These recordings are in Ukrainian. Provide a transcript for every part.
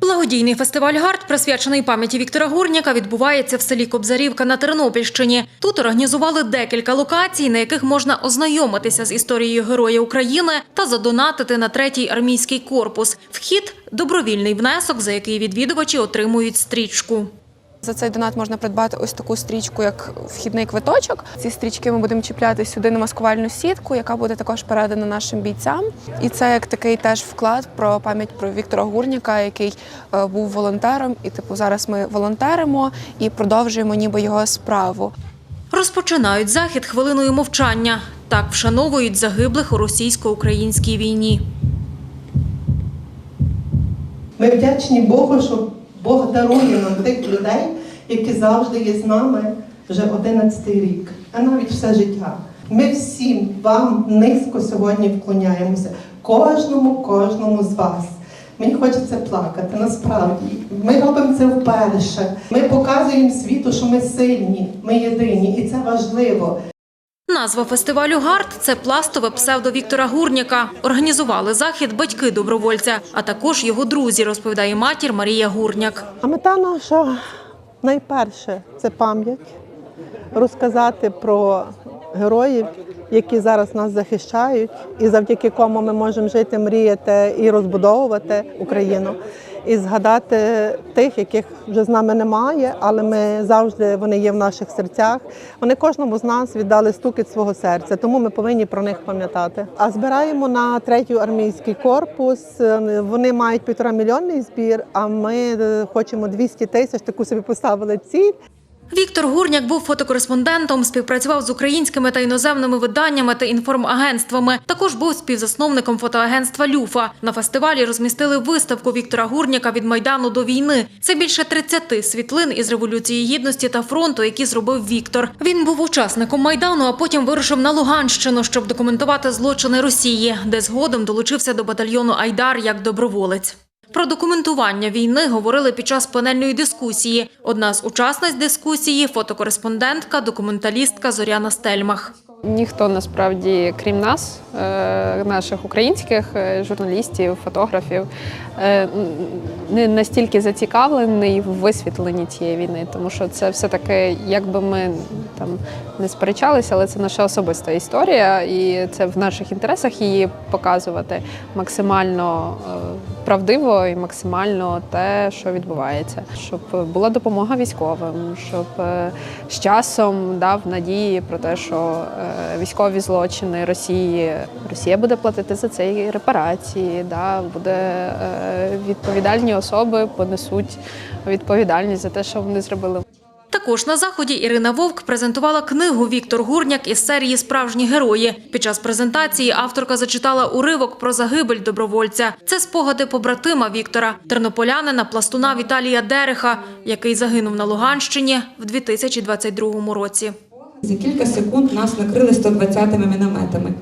Благодійний фестиваль «Гард», присвячений пам'яті Віктора Гурняка, відбувається в селі Кобзарівка на Тернопільщині. Тут організували декілька локацій, на яких можна ознайомитися з історією Героя України та задонатити на третій армійський корпус. Вхід – добровільний внесок, за який відвідувачі отримують стрічку. За цей донат можна придбати ось таку стрічку, як вхідний квиточок. Ці стрічки ми будемо чіпляти сюди на маскувальну сітку, яка буде також передана нашим бійцям. І це як такий теж вклад про пам'ять про Віктора Гурніка, який е, був волонтером. І типу зараз ми волонтеримо і продовжуємо ніби його справу. Розпочинають захід хвилиною мовчання. Так вшановують загиблих у російсько-українській війні. Ми вдячні Богу, що Бог дарує нам тих людей, які завжди є з нами вже 11 рік, а навіть все життя. Ми всім вам низько сьогодні вклоняємося. Кожному, кожному з вас. Мені хочеться плакати. Насправді, ми робимо це вперше. Ми показуємо світу, що ми сильні, ми єдині, і це важливо. Назва фестивалю «Гард» – це пластове псевдо Віктора Гурняка. Організували захід батьки добровольця, а також його друзі, розповідає матір Марія Гурняк. А мета наша найперше це пам'ять, розказати про героїв, які зараз нас захищають, і завдяки кому ми можемо жити, мріяти і розбудовувати Україну. І згадати тих, яких вже з нами немає, але ми завжди вони є в наших серцях. Вони кожному з нас віддали стукіт свого серця, тому ми повинні про них пам'ятати. А збираємо на третій армійський корпус. Вони мають півтора мільйонний збір. А ми е, хочемо 200 тисяч. Таку собі поставили ціль. Віктор Гурняк був фотокореспондентом, співпрацював з українськими та іноземними виданнями та інформагентствами. Також був співзасновником фотоагентства «Люфа». На фестивалі розмістили виставку Віктора Гурняка від Майдану до війни. Це більше 30 світлин із Революції Гідності та фронту, які зробив Віктор. Він був учасником Майдану, а потім вирушив на Луганщину, щоб документувати злочини Росії, де згодом долучився до батальйону Айдар як доброволець. Про документування війни говорили під час панельної дискусії. Одна з учасниць дискусії – фотокореспондентка, документалістка Зоряна Стельмах. Ніхто насправді, крім нас, е, наших українських е, журналістів, фотографів, е, не настільки зацікавлений в висвітленні цієї війни, тому що це все таки, якби ми там не сперечалися, але це наша особиста історія, і це в наших інтересах її показувати максимально правдиво і максимально те, що відбувається, щоб була допомога військовим, щоб е, з часом дав надії про те, що е, військові злочини Росії Росія буде платити за це репарації, да, буде е, відповідальні особи понесуть відповідальність за те, що вони зробили. Також на заході Ірина Вовк презентувала книгу «Віктор Гурняк» із серії «Справжні герої». Під час презентації авторка зачитала уривок про загибель добровольця. Це спогади побратима Віктора, тернополянина пластуна Віталія Дереха, який загинув на Луганщині в 2022 році. За кілька секунд нас накрили 120-ми мінометами.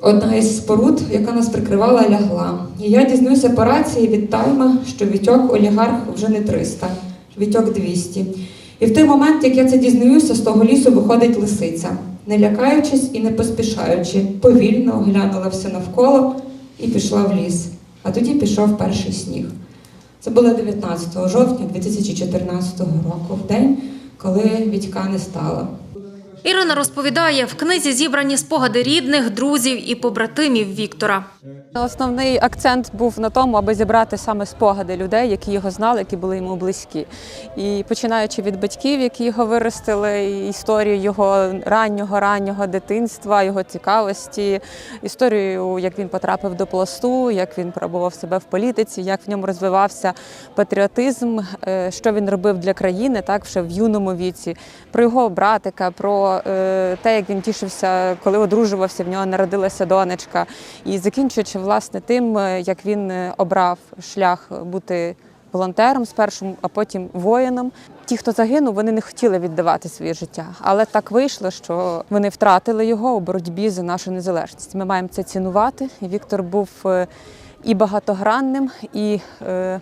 Одна із споруд, яка нас прикривала, лягла. І я дізнаюся по рації від тайма, що Вітьок олігарх вже не 300, Вітьок 200. І в той момент, як я це дізнаюся, з того лісу виходить лисиця, не лякаючись і не поспішаючи, повільно оглянула все навколо і пішла в ліс. А тоді пішов перший сніг. Це було 19 жовтня 2014 року, в день, коли Вітька не стало. Ірина розповідає, в книзі зібрані спогади рідних, друзів і побратимів Віктора. Основний акцент був на тому, аби зібрати саме спогади людей, які його знали, які були йому близькі. І починаючи від батьків, які його виростили, історію його раннього раннього дитинства, його цікавості, історію, як він потрапив до пласту, як він пробував себе в політиці, як в ньому розвивався патріотизм, е, що він робив для країни, так вже в юному віці, про його братика, про е, те, як він тішився, коли одружувався, в нього народилася донечка. І закінчуючи власне тим, е, як він е, обрав шлях бути волонтером спершу, а потім воїном. Ті, хто загинув, вони не хотіли віддавати своє життя, але так вийшло, що вони втратили його у боротьбі за нашу незалежність. Ми маємо це цінувати. Віктор був і багатогранним, і е,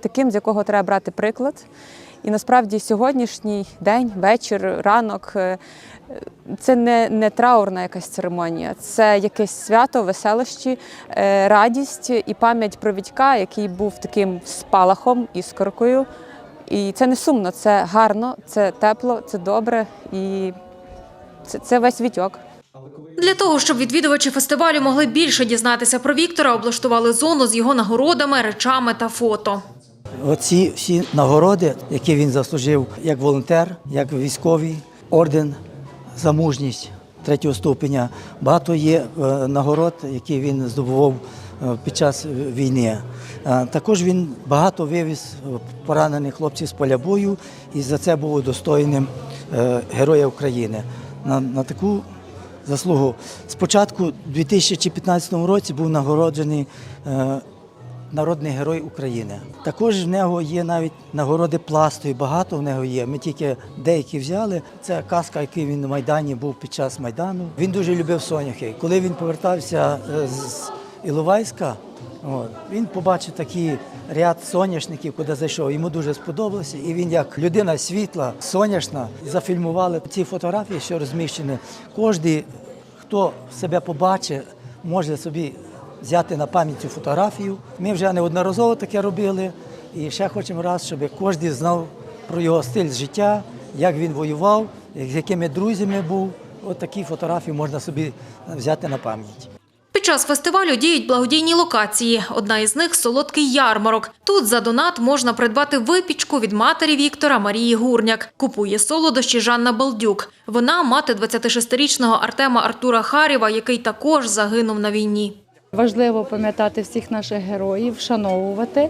таким, з якого треба брати приклад. І насправді сьогоднішній день, вечір, ранок е, це не, не траурна якась церемонія, це якесь свято, веселощі, е, радість і пам'ять про Вітька, який був таким спалахом, іскоркою. І це не сумно, це гарно, це тепло, це добре і це, це весь Вітьок. Для того, щоб відвідувачі фестивалю могли більше дізнатися про Віктора, облаштували зону з його нагородами, речами та фото. Оці всі нагороди, які він заслужив як волонтер, як військовий, орден за мужність третього ступеня. Багато є е, нагород, які він здобував е, під час війни. Е, Також він багато вивіз поранених хлопців з поля бою і за це був удостоєним е, Героя України. На, на таку заслугу. Спочатку, у 2015 році, був нагороджений народний герой України. Також в нього є навіть нагороди пласту, і багато в нього є. Ми тільки деякі взяли. Це казка, який він на Майдані був під час Майдану. Він дуже любив соняхи. Коли він повертався е, з Іловайська, він побачив такий ряд соняшників, куди зайшов. Йому дуже сподобалося. І він, як людина світла, соняшна, зафільмували ці фотографії, що розміщені. Кожний, хто себе побачить, може собі взяти на пам'ять цю фотографію. Ми вже неодноразово таке робили. І ще хочемо раз, щоб кожен знав про його стиль життя, як він воював, з якими друзями був. От такі фотографії можна собі взяти на пам'ять. Під час фестивалю діють благодійні локації. Одна із них солодкий ярмарок. Тут за донат можна придбати випічку від матері Віктора Марії Гурняк. Купує солодощі Жанна Балдюк. Вона мати 26-річного Артема Артура Харєва, який також загинув на війні. Важливо пам'ятати всіх наших героїв, вшановувати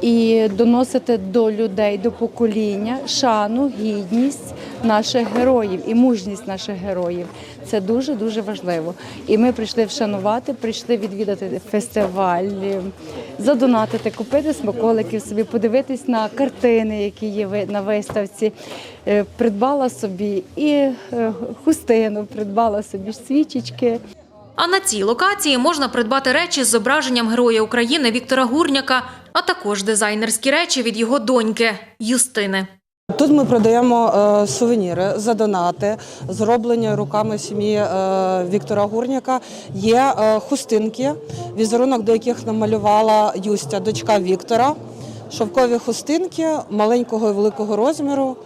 і доносити до людей, до покоління шану, гідність наших героїв і мужність наших героїв. Це дуже дуже важливо. І ми прийшли вшанувати, прийшли відвідати фестиваль, задонатити, купити смаколиків собі, подивитись на картини, які є на виставці. Е, Придбала собі і е, хустину, придбала собі свічечки. А на цій локації можна придбати речі з зображенням Героя України Віктора Гурняка, а також дизайнерські речі від його доньки Юстини. Тут ми продаємо е, сувеніри за донати, зроблені руками сім'ї е, Віктора Гурняка. Є е, хустинки, візерунок до яких намалювала Юстя, дочка Віктора. Шовкові хустинки маленького і великого розміру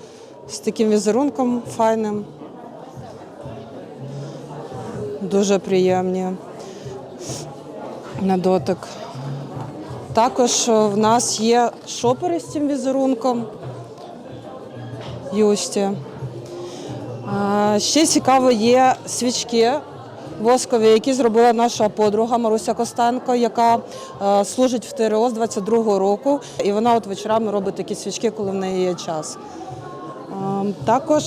з таким візерунком файним. Дуже приємні на дотик. Також в нас є шопери з цим візерунком. Юсті. Ще цікаво є свічки воскові, які зробила наша подруга Маруся Костенко, яка е, служить в ТРО з 22-го року. І вона от вечорами робить такі свічки, коли в неї є час. Також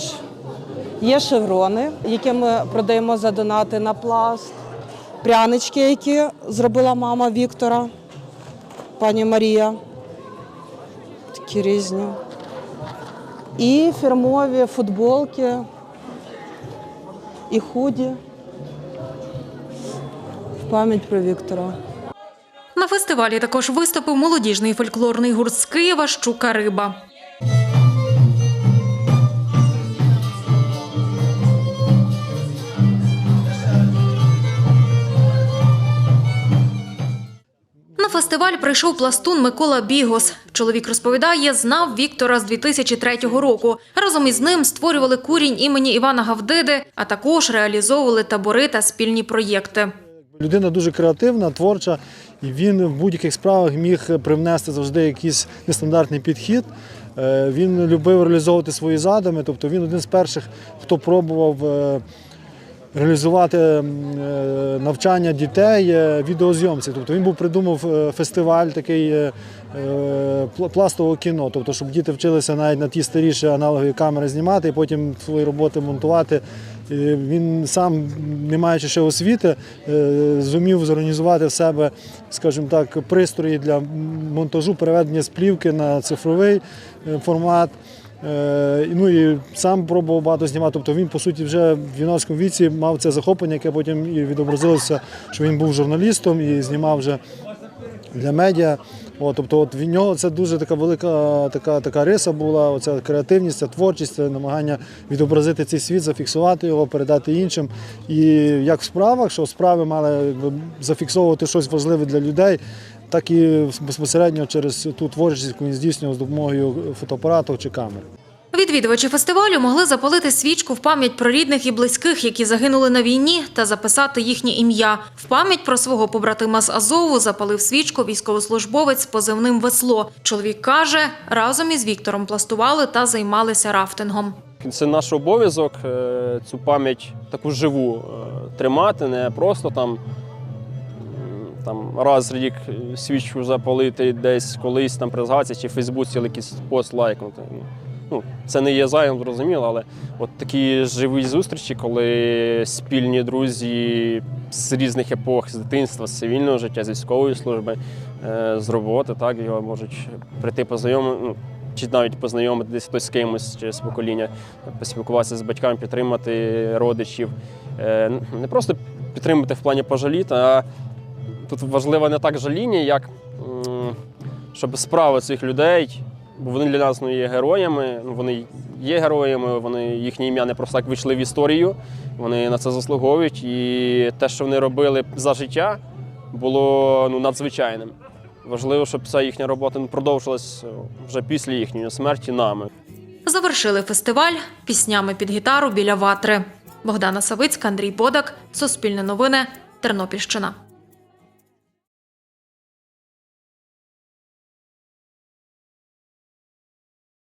є шеврони, які ми продаємо за донати на пласт, прянички, які зробила мама Віктора, пані Марія. Такі різні. І фірмові футболки, і худі в пам'ять про Віктора. На фестивалі також виступив молодіжний фольклорний гурт з Києва Щука Риба. Фестиваль прийшов пластун Микола Бігос. Чоловік розповідає, знав Віктора з 2003 року. Разом із ним створювали курінь імені Івана Гавдиди, а також реалізовували табори та спільні проєкти. Людина дуже креативна, творча, і він в будь-яких справах міг привнести завжди якийсь нестандартний підхід. Е, Він любив реалізовувати свої задуми, тобто він один з перших, хто пробував е, реалізувати е, навчання дітей е, відеозйомці. Тобто він був придумав е, фестиваль такий пла- пластового кіно, тобто, щоб діти вчилися навіть на ті старіші аналогові камери знімати і потім свої роботи монтувати. Він сам, не маючи ще освіти, зумів зорганізувати в себе, скажімо так, пристрої для монтажу, переведення з плівки на цифровий формат. Е, Ну і сам пробував багато знімати. Тобто він, по суті, вже в юнацькому віці мав це захоплення, яке потім і відобразилося, що він був журналістом і знімав вже для медіа. От, тобто, от від нього це дуже така велика така, така риса була. Оця креативність, ця творчість, це намагання відобразити цей світ, зафіксувати його, передати іншим. І як в справах, що справи мали зафіксовувати щось важливе для людей, так і безпосередньо через ту творчість, яку він здійснював з допомогою фотоапарату чи камери. Відвідувачі фестивалю могли запалити свічку в пам'ять про рідних і близьких, які загинули на війні, та записати їхнє ім'я. В пам'ять про свого побратима з Азову запалив свічку військовослужбовець з позивним Весло. Чоловік каже, разом із Віктором пластували та займалися рафтингом. Це наш обов'язок е, цю пам'ять таку живу е, тримати, не просто там, там раз в рік свічку запалити десь колись там при згадці чи в Фейсбуці якийсь пост лайкнути. Ну, це не є зайвим, зрозуміло, але от такі живі зустрічі, коли спільні друзі з різних епох, з дитинства, з цивільного життя, з військової служби, е, з роботи, так, його можуть прийти познайомити, ну, чи навіть познайомитися хтось з кимось чи з покоління, поспілкуватися з батьками, підтримати родичів. Е, Не просто підтримати в плані пожаліти, а тут важливо не так жаління, як щоб справи цих людей, бо вони для нас ну, є героями, ну, вони є героями, вони, їхнє ім'я не просто так вийшли в історію, вони на це заслуговують. І те, що вони робили за життя, було ну, надзвичайним. Важливо, щоб ця їхня робота не продовжилась вже після їхньої смерті нами. Завершили фестиваль піснями під гітару біля ватри. Богдана Савицька, Андрій Бодак, Суспільне новини, Тернопільщина.